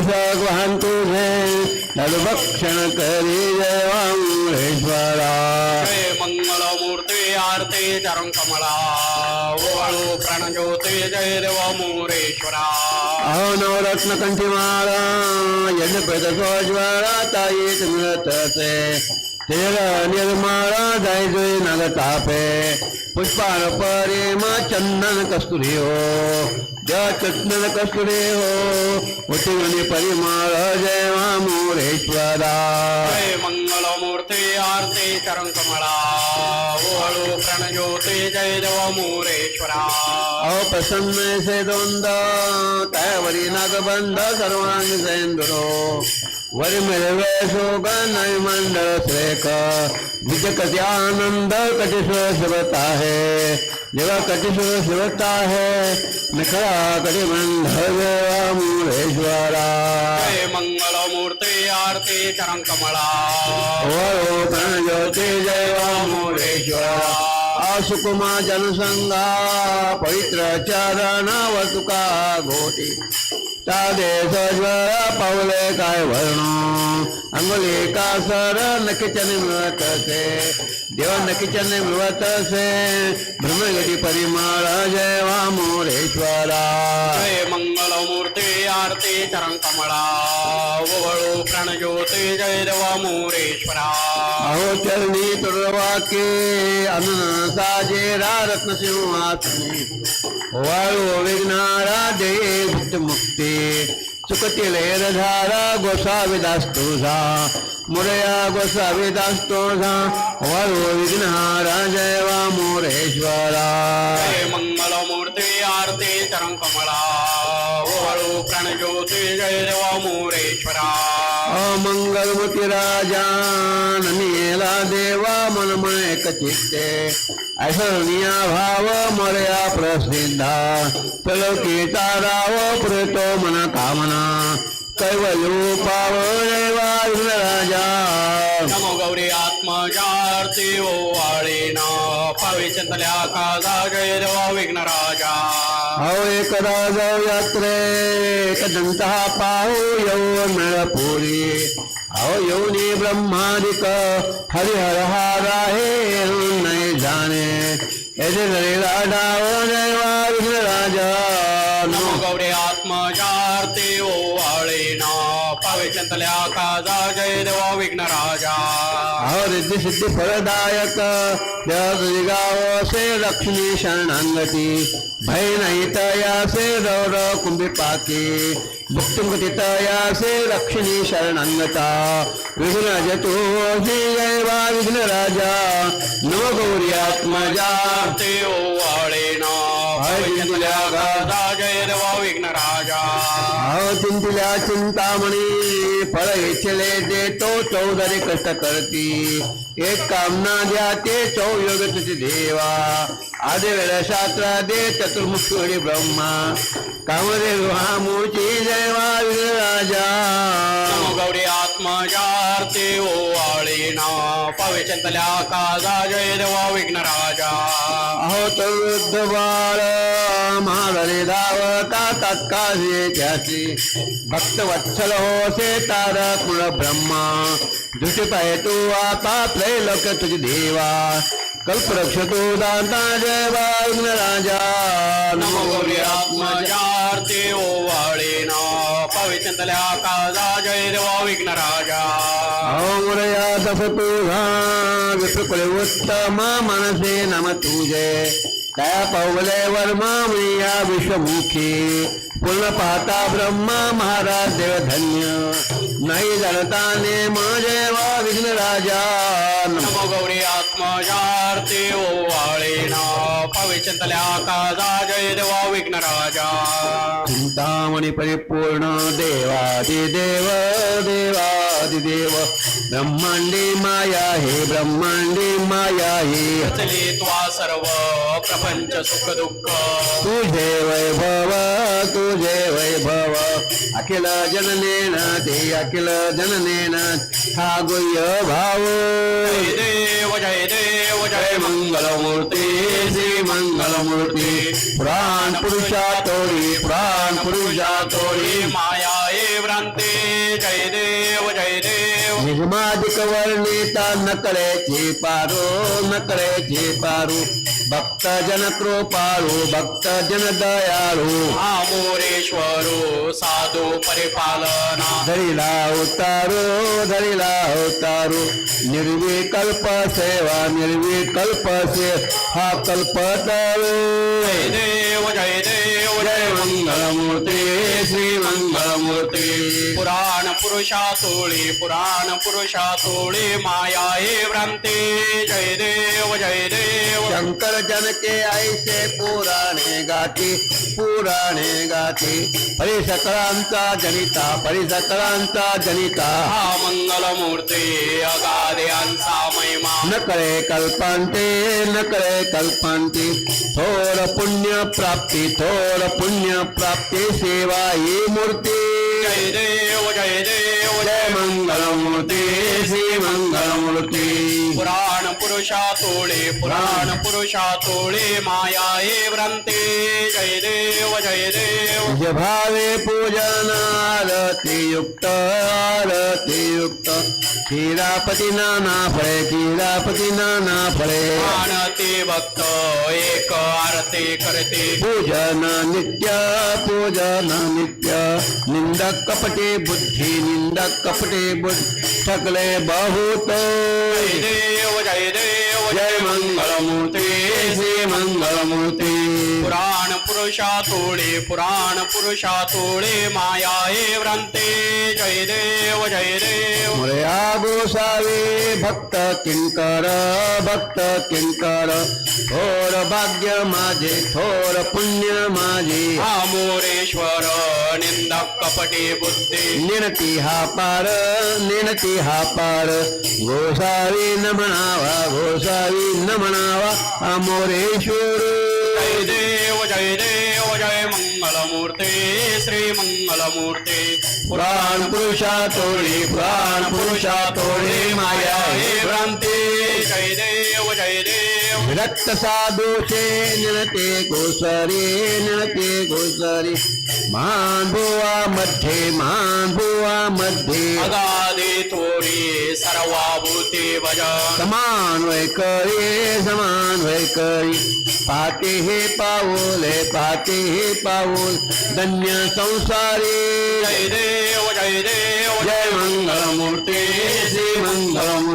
भगवान तुझे नडभक्षण करी जय वांगेश्वरा जय मंगल मूर्ती आरती चरण कमला। ओवाळू प्रणज्योती जय देव मोरेश्वरा। अहो नवरत्न कंठीमाळा यज्ञपद सोज्वळा ताईत मिळत జయ నిర్మాణ దయ నగతాపే पुष्पाण परे मा चंदन कस्तूरी हो जय चंदन कस्तूरी हो उठिवने परिमाळ जय मा मोरेश्वरा जय मंगल मूर्ती आरती चरण कमळा ओळू प्रणज्योती जय देव मोरेश्वरा अहो प्रसन्न से दोंद काय वरी नागबंध सर्वांग जयंदुरो वरिमलवशोगनमण्डल श्रेक द्विज कट्यानंद कटिशो शिवता है। देव कटिशो शिवता है। निखरा मंगल मूर्ति आरती चरण कमला और ज्योति जय वामुरेश्वरा सुकुमा जनसंगा पवित्र चरण वतुका घोटी तादेशर पौले काय वर्णो अंगुली का सर नकिचन मृत से देव नकिचन मृत से ब्रह्मगति परिमाण जय वामोरेश्वरा जय मंगल मूर्ति आरती चरण कमला ववळो ज्योति जय वामोरेश्वरा अहो चरणी तुर्वाके अन्न साजे रत्न सिंह वायु विघ्नारा देवित मुक्ति चुकति लेरधारा गोसाविदास्तुषा मुरया गोसाविदास्तुषा वायु विघ्नारा जय वा मोरेश्वरा. मंगलमूर्ति, आरती चरण कमला वायु प्रणज्योति, जय वा मोरेश्वरा. मंगलमूर्ती राजा ननिला देवा मनमय एक चित्ते ऐश्वर्या भाव मर्या प्रसिद्धा. चलोकी ताराव पुरतो मन कामना. कैवल्यो पाव देवा राजा. नमो गौरी आत्मजार्ती ओवाळीना पावी चिंतल्या काजा जय देव विघ्नराजा. आओ एक राजो यात्रे कदंता पाओ यौ नरपुरी आओ यौनी ब्रह्मादिक, हरिहर हारा हे नहीं जाने। यदि जय नैवार राजा। नमो गौरे आत्मजार्ते ओ वाले ना। पविचंतल्या का जय देवा विघ्नराज। रिद्धी सिद्धि फलदायक गाव से लक्ष्मी शरणांगति। भय नहीं तया से रौरव कुंभी पाके भुक्तुंगती तया से लक्ष्मी शरणांगता। विघ्न जतो श्री जय विघ्न राजा नव गौरी आत्मजा चिंतिल्या चिंतामणी फळ इच्छले देतो चौधरी कष्ट करती. एक कामना द्या ते चौयोग तुझे देवा. आदि वेळ शास्त्र दे चतुर्मुखी ब्रह्मा. कामरे मूर्ती जयवा राजा. गौरी आत्मजार्ती ओवाळीना पावी चिंतल्या काजा जय देव विघ्नराजा अहो तरुद्ध बाळ महादरे धावता तत्काळे त्याची भक्त वत्सल होसे तारक मूळ ब्रह्मा दुष्टी पाय तू आता त्रैलोक तुझी देवा। कल्परक्ष तो दाता जय वाग्न राजा नमो गौरी आत्मजार्ती ओवाळीना पावी चिंतल्या काजा जय विघ्न राजा मोरया तस तुझा उत्तम मनसे नम तुझे दया पौले वर्मा मैया विश्वमुखी। पुनः पाता ब्रह्मा महाराज देव धन्य नहीं जनता ने मुझे विघ्न राजा। नमो गौरी आत्मजारती ओ वाले पविचंतल्या काजा जय देवा विघ्न राजा। चिंतामणि परिपूर्ण देवादि देव देवा। देवादिदेव ब्रह्मांडी माया हे ब्रह्मांडी माया हे। रचले त्वा सर्व प्रपंच सुख दुःख। तुझे वैभव तुझे वैभव। अखिल जननेन ते अखिल जननेन हा गुह्य भाव। जय देव जय देव जय मंगलमूर्ती श्री मंगलमूर्ती। पुराण पुरुषा तोरी प्राण पुरुषा तोरी। माया एव भ्रांते जय देव देव निगमाधिक वर्णिता नकळेचे पारो नकळेचे पारू। भक्त जन कृपाळू भक्त जन दयाळू। आमोरेश्वरो साधू परिपालना। धरिला उतारू धरिला उतारू। निर्विकल्प सेवा निर्विकल्प से हा कल्प तारू जय देव जय देव जय जय मंगलमूर्ती श्री मंगलमूर्ती। पुराण पुरुषा तोळे पुराण पुरुषा तोळे माया हे भ्रांते जय देव जय देव। शंकर जनके ऐसे पुराणे गाठी पुराणे गाठी। परिसकळांचा जनिता परिसकळांचा जनिता। हा मंगलमूर्ते अगाध्यांचा महिमा। नकळे कल्पांते करे कल्पांते। थोर पुण्य प्राप्ती थोर पुण्य प्राप्ती सेवा ही मूर्ती। जय देव जय देव। मंगलमूर्ती श्री मंगलमूर्ती पुराण पुरुषा तोळे पुराण पुरुषा तोळे माया हे भ्रांते जय देव जय देव। भावे पूजन आरती युक्त आरती युक्त क्षीरापती नाना फळे क्षीरापती नाना फळे। मानते भक्त एक आरती करते। पूजन नित्य पूजन नित्य। निंदक कपटे बुद्धी निंदक कपटे ठकले बहुत। जय मंगलमूर्ति। श्री मंगलमूर्ति। पुराण पुरुषा तोळे पुराण पुरुषा तोळे माया हे भ्रांते जय देव जय देव। मोरया गोसावे भक्त किंकर भक्त किंकर। थोर भाग्य माझे थोर पुण्य माझे। आमोरेश्वर निंदक कपटी बुद्धी। निनती हा पार निनती हा पार। गोसावी न म्हणावा गोसावी न म्हणावा अमोरेश्वर जय देव जय देव जय मंगलमूर्ते श्री मंगलमूर्ते पुराण पुरुषा तोड़ी पुराण पुरुषा तोड़ी माया भ्रांती। रक्त साधुषे नृते घोसरे नृते घोसरे माँ भुवा मध्ये माँ भुवा मध्ये। अगादे तोरे सर्वाभूते भज समान्वय करे समान समान्वय करे। पाते हे पाऊल है पाते हे पाऊल धन्य संसारी। जय देव जय देव। जय मंगल मूर्ति श्री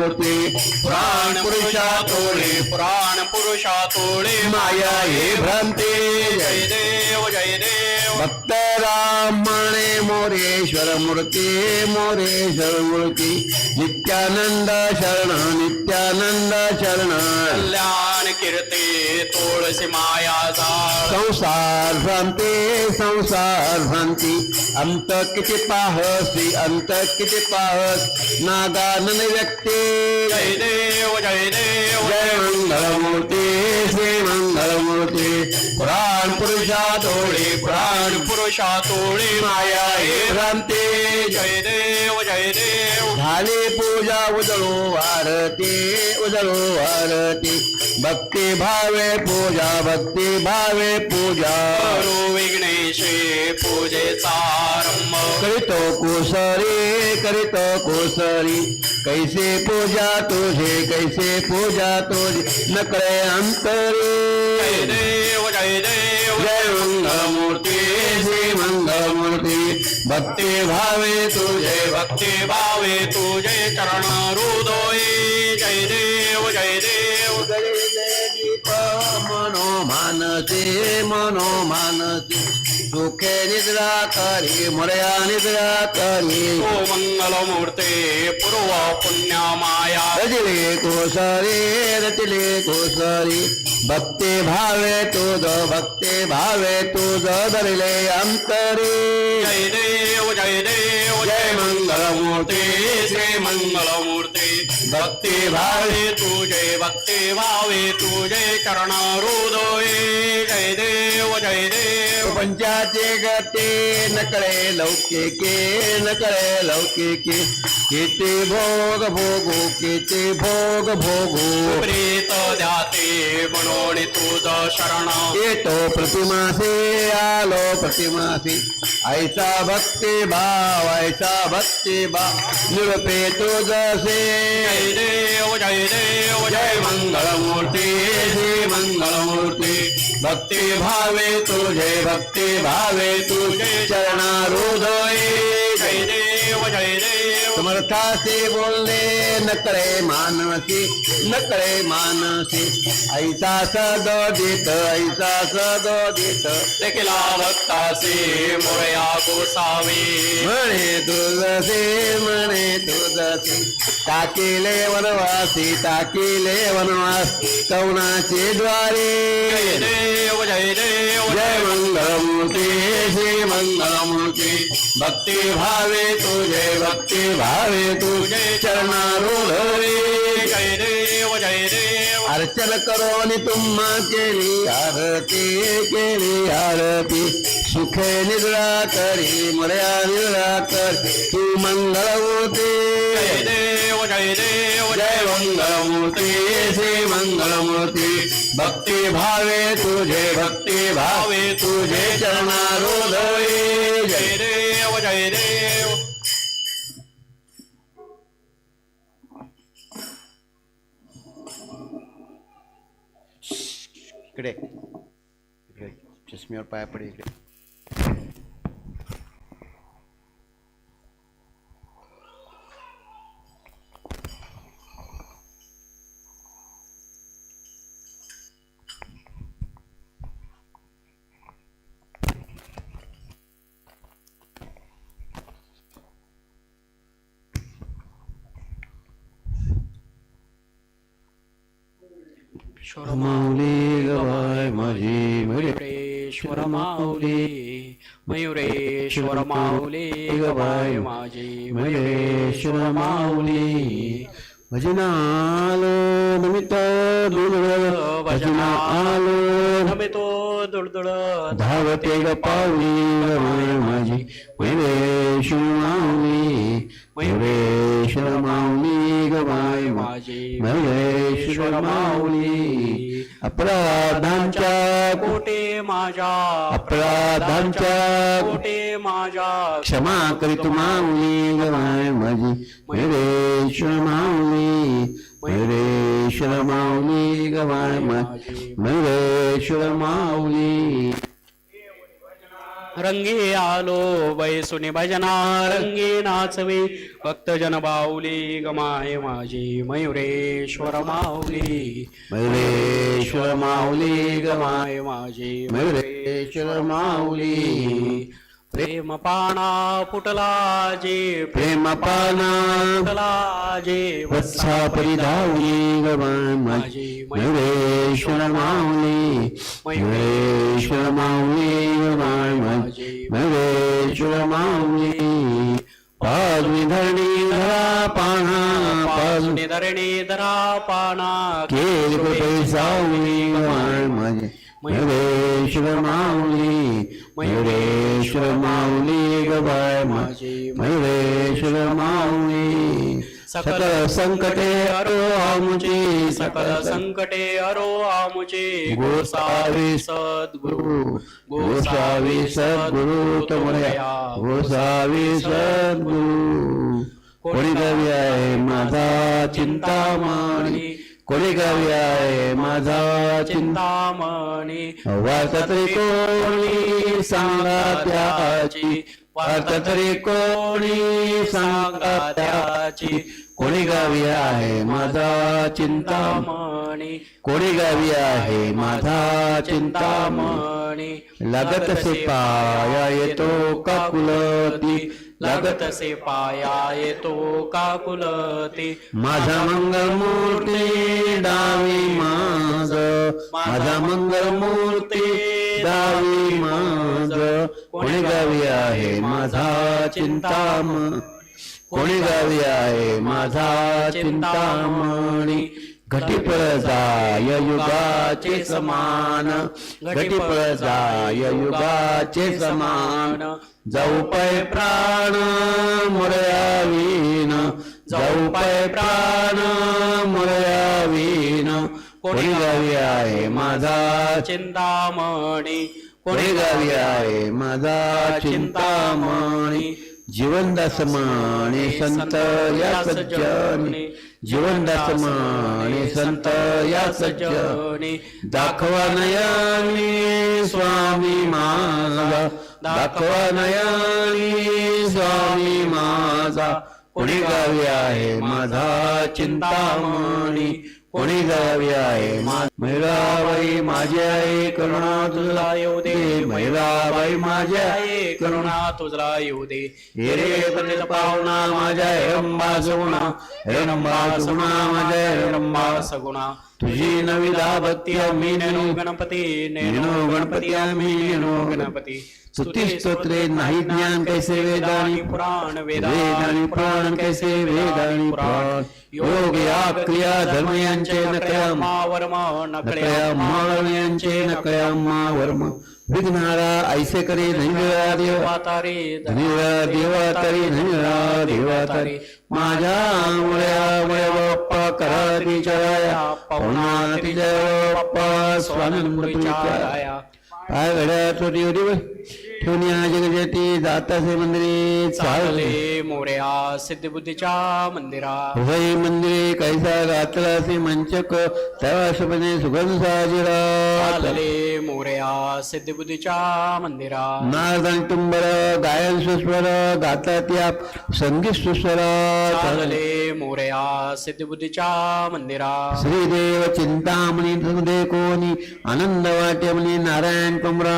मंगलमूर्ती प्राण पुरुषा तोळे प्राण पुरुषा तोळे माया हे भ्रांती। जय देव जय देव। भक्त राम माणे मोरेश्वर मूर्ती मोरेश्वर मूर्ती नित्यानंद शरण नित्यानंद शरण. कल्याण कीर्ती तुळसी माया संसार भ्रांती संसार भ्रांती. अंत किती पाहसी अंत किती पाहस नागानन व्यक्ती. जय देव जय देव जय मंगलमूर्ती श्री पुराण पुरुषा तोळी पुराण पुरुषा तोळे माया हे भ्रांती. जय देव जय देव. झाली पूजा उजळू आरती उजळू आरती. भक्ती भावे पूजा भक्ती भावे पूजा. विघ्नेशे पूजेचा आरंभ. करीतो कुसरी करीतो कोसरी। कैसे पूजा तुझे कैसे पूजा तुझे। नकळे जय अंतरी देव जय देव जय मंगलमूर्ती श्री मंगलमूर्ती। भक्ती भावे तुझे। भक्ति भावे तुझे चरण हृदये जय देव जय देव। दीप मनो मानसे मनो मानसे सुखे निद्रा करी मोरया निद्रा करी ओ मंगलमूर्ते पूर्व पुण्य माया रजले कोसरी रचले कोसरी। भक्ती भावे तुझ भक्ती भावे तुझ धरले अंतरी। जय देव जय देव जय मंगलमूर्ती श्री मंगलमूर्ते। भक्ती भावे तुझे भक्ती भावे तुझे चरण हृदये जय देव जय देव। पंचाचे गते नकळे लौकिके नकळे लौकिके। किती भोग भोगो किती भोग भोगो। प्रीत द्याते म्हणून तुझ शरण। येतो प्रतिमासे आलो प्रतिमासे। ऐसा भक्ति भाव ऐसा भक्ति भाव निरपे तुझसे जय देव जय देव जय मंगळमूर्ती श्री मंगळमूर्ती भक्ति भावे तुझे भक्ति भावे तुझे जय जय देव समर्थासे बोलणे नकळे मानसी नकळे मानसी। ऐसा सदोदित ऐसा सदोदित। देखिला भक्तासे मोरया गोसावी म्हणे तुझसे म्हणे तुझसे टाकिले वनवासी टाकिले वनवास। कवनाचे द्वारे। देव जय देव। जय मंगळमूर्ती श्री भक्ती भावे तुझे भक्ती भावे तुझे चरणारूढवे जय देव जय देव अर्चन करोनी तुम्हा केली आरती केली आरती. सुखे निद्रा करी मर्या निद्रा कर. तू मंगळमूर्ती जय देव जय देव जय मंगळमूर्ती श्री मंगळमूर्ती भक्ती भावे तुझे भक्ती भावे तुझे चरणारूढवे जय जय देव जय देव इकडे इकडे चष्म्यावर पाया पडे इकडे मयुरेश्वर माऊली गवाय माझी महेश्वर माऊली भजनालो नमित दुर्गळ भजनालो नमितो दुळदुळ धावते ग पाऊली गवाय माझी महेश्वर माऊली महेश्वर माऊली गवाय माझी महेश्वर माऊली अपराधांच्या कोटे माझ्या अपराधांच्या कोटे माझ्या क्षमा करी माऊली गवाय माझी मेरे माऊली मेरे माऊली गवाय माझी माऊली रंगी आलो बैसुनी भजना रंगी नाचवे. भक्तजन बाऊली गमाय माझी मयुरेश्वर माऊली मयुरेश्वर माऊली गमाय माझी मयुरेश्वर माऊली प्रेम पाना फुटला जे प्रेम पाना फुटला जे वत्सा परिधावली गवाय माझी मयुरेश्वर माऊली मयुरेश्वर माऊली गवाय माझी मयुरेश्वर माऊली. पाजवी धरणी धरा पाना पाजवी धरणी धरा पाना केली कृपे सावली गवाय माझी मयुरेश्वर माऊली. मयुरेश्वर माऊली गवाय माझी मयुरेश्वर माऊली. सकल संकटे अरो आमुचे सकल संकटे अरो आमुचे. गोसावी सद्गुरु गोसावी सद्गुरु तमया गोसावी सद्गुरु. कोणी कवी आहे माझा चिंतामणी. कोणी कवी आहे माझा चिंता चिंतामणी? वार्ता तरी कोणी सांगा त्याची? वार्ता तरी कोणी सांगा त्याची? कोणी गावी आहे माझा चिंतामणी? कोणी गावी आहे माझा चिंतामणी? चिंतामणी लागत से पाया येतो काकुलती लागत से पाया येतो काकुलती। माझा मंगलमूर्ती डावी माझ माझा मंगलमूर्ती डावी माझ कोणी गावी आहे माझा चिंताम कोणी गावी आहे माझा चिंतामणी? घटीपळ जाय युगाचे समान घटीपळ जाय युगाचे समान. जाऊ पाय प्राण मुरयावीन जाऊ पै प्राण मुरयावीन. कोणी गावी आहे माझा चिंतामणी? कोणी गावी आहे माझा चिंतामणी? जीवनदास माने संत या सज्जनी जीवनदास माने संत या सज्जनी दाखवा नयानी स्वामी माझा. दाखवा नयानी स्वामी माझा. कोणी गावी आहे माझा चिंतामणी. कोणी गावी आहे महिलाबाई माझी आई करुणा तुला येऊ दे. महिलाबाई माझी आई करुणा तुझला येऊ दे. हिरे पतित पाहुणा माझ्या हेरंबा सगुणा हेरंबा सगुणा माझ्या हेरंबा सगुणा तुझी नविदा भक्ती आम्ही नेनो नेनो गणपती नेनो गणपती आम्ही नेनो गणपती। स्तुती स्तोत्रे नाही ज्ञान कैसे वेदानी पुराण वेदानी पुराण कैसे वेदानी पुराण। योग या क्रिया धर्म यांचे नकया वर्म कया माळ यांचे नकया मा वर्म। विघ्नारा ऐसे करे धन्यवाद देव। वातारे धन्यवाद देवा तरी धन्यवाद देवा तरी माझ्या मुळ्या मुळे बाप्पा कराती चराया पवना जय बाप्पा स्वामी विचाराया। काय घड्या छोटी होती ठेवून या जगजती जातासे मंदिरे चालले मोर्या सिद्धिबुद्धीच्या मंदिरा। हृदय मंदिरे कैसा गातलासे मंचक त्यावाशपणे सुगंध साजिरा। चालले मोर्या सिद्धिबुद्धीच्या मंदिरा नारदान टुंबर गायन सुस्वर गातात या संगीत सुस्वर. चालले. मोर्या सिद्धिबुद्धीच्या मंदिरा. श्रीदेव चिंतामणी हृदय कोणी आनंद वाटे म्हणे नारायण कुमरा.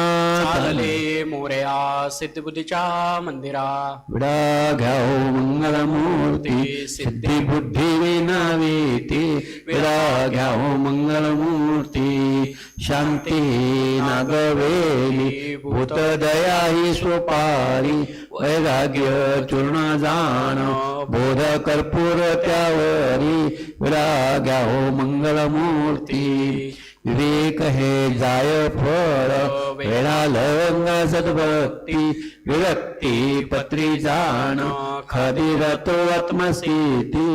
मोर्या सिद्धिबुद्धीच्या मंदिरा. विडा घ्याओ मंगलमूर्ती सिद्धी बुद्धी विनावेती विडा घ्याओ मंगलमूर्ती शांती नागवेली भूत दया ही स्वपारी. वैराग्य चूर्ण जाण बोध कर्पूर त्यावरी विडा घ्याओ मंगलमूर्ती। विवेक हे जाय फळ वेळा लवंग सद्भक्ती। विरक्ती पत्री जाण खदिर तो आत्मस्थिती।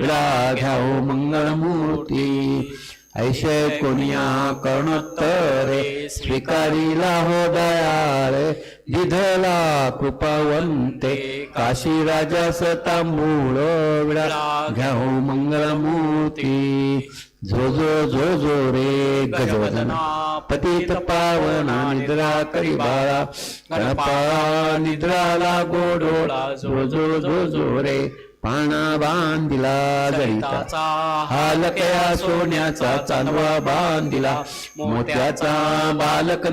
विडा घ्याओ मंगलमूर्ती। ऐशे कोणिया करुणोत्तरे स्वीकारीला हो दयाळे। लिधला कृपावंते काशी राजा तांबूळ घ्याऊ घ्याओ मंगलमूर्ती. जो जो जो जो रे गजवदना पतित पावना निद्रा करी बाळा. निद्राला गोडोळा जो जो जो जो रे पाणा बांधिला जळीता ताचा हालकया सोन्याचा चांदवा बांधिला मोत्याचा बालक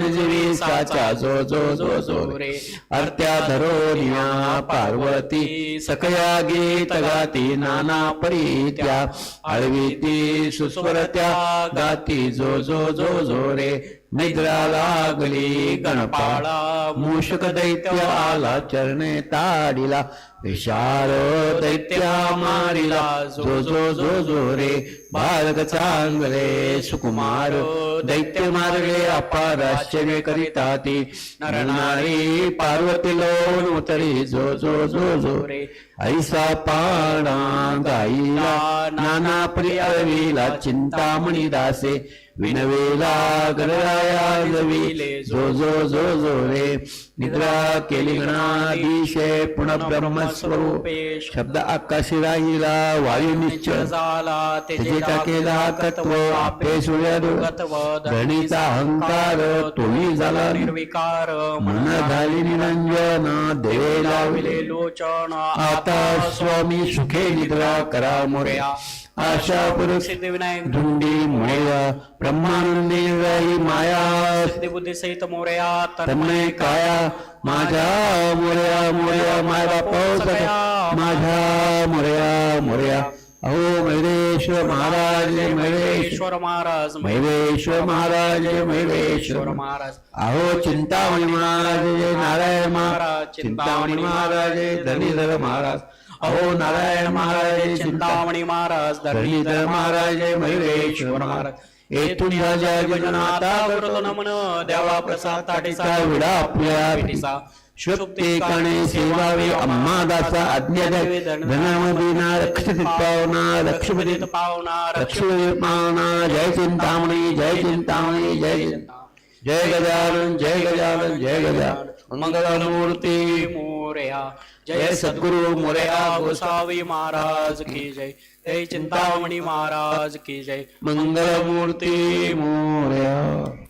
साचा जो जो जो जो रे अर्त्या धरोनिया पार्वती सकया गीत गाती नाना परीत्या आळवीती सुस्वरत्या गाती जो जो जो जो रे निद्रा लागली गणपाळा मूषक दैत्य आला चरणे ताडिला विशाल दैत्या मारिला जो जो जो जो रे बालक चांगले सुकुमार दैत्य मारले अपार आश्चर्य करिता ती नरनारी पार्वती लोन उतरी जो जो जो जो रे ऐसा पाणा गाईला नाना प्रिया चिंतामणी दासे विनवेला गणराया जविले जो जो जो जो रे. निद्रा केली गणाधीशे पुन्हा ब्रह्मस्वरूपे शब्द आकाशी राहिला वायू निश्चळ. झाला त्याचे टाकेला तत्व आपे सूर्य धरणीचा अहंकार तोही झाला निर्विकार मन झाली निरंजन देवे लावले लोचन आता स्वामी सुखे निद्रा करा मोर्या. आशा पुरुष सिद्धिविनायक। ढूंढी मोया ब्रह्मानंदी राही माया। सिद्धिबुद्धी सहित मोर्या तन्मय काया। माझ्या मोर्या मोर्या माया पाऊस माझ्या मोर्या मोर्या। अहो मैरेश्वर महाराज मैरेश्वर महाराज मैरेश्वर महाराज मैरेश्वर महाराज। अहो चिंतामणी महाराज जय नारायण महाराज। चिंतामणी महाराज धनीधर महाराज। अहो नारायण महाराज चिंतामणी महाराज धरणीधर महाराज जय महाराज, येथून करतो नमन, देवा प्रसाद, ताटीचा विडा आपल्या सेवावे रक्षित पावना लक्ष्मी पावना लक्ष्मी पावना. जय चिंतामणी जय चिंतामणी जय चिंता जय गजानन जय गजानन जय गजानन. मंगलमूर्ती मोरया. जय सदगुरु मोरया गोसावी महाराज की जय। जय। चिंतामणि महाराज की जय। मंगल मूर्ति मोरया।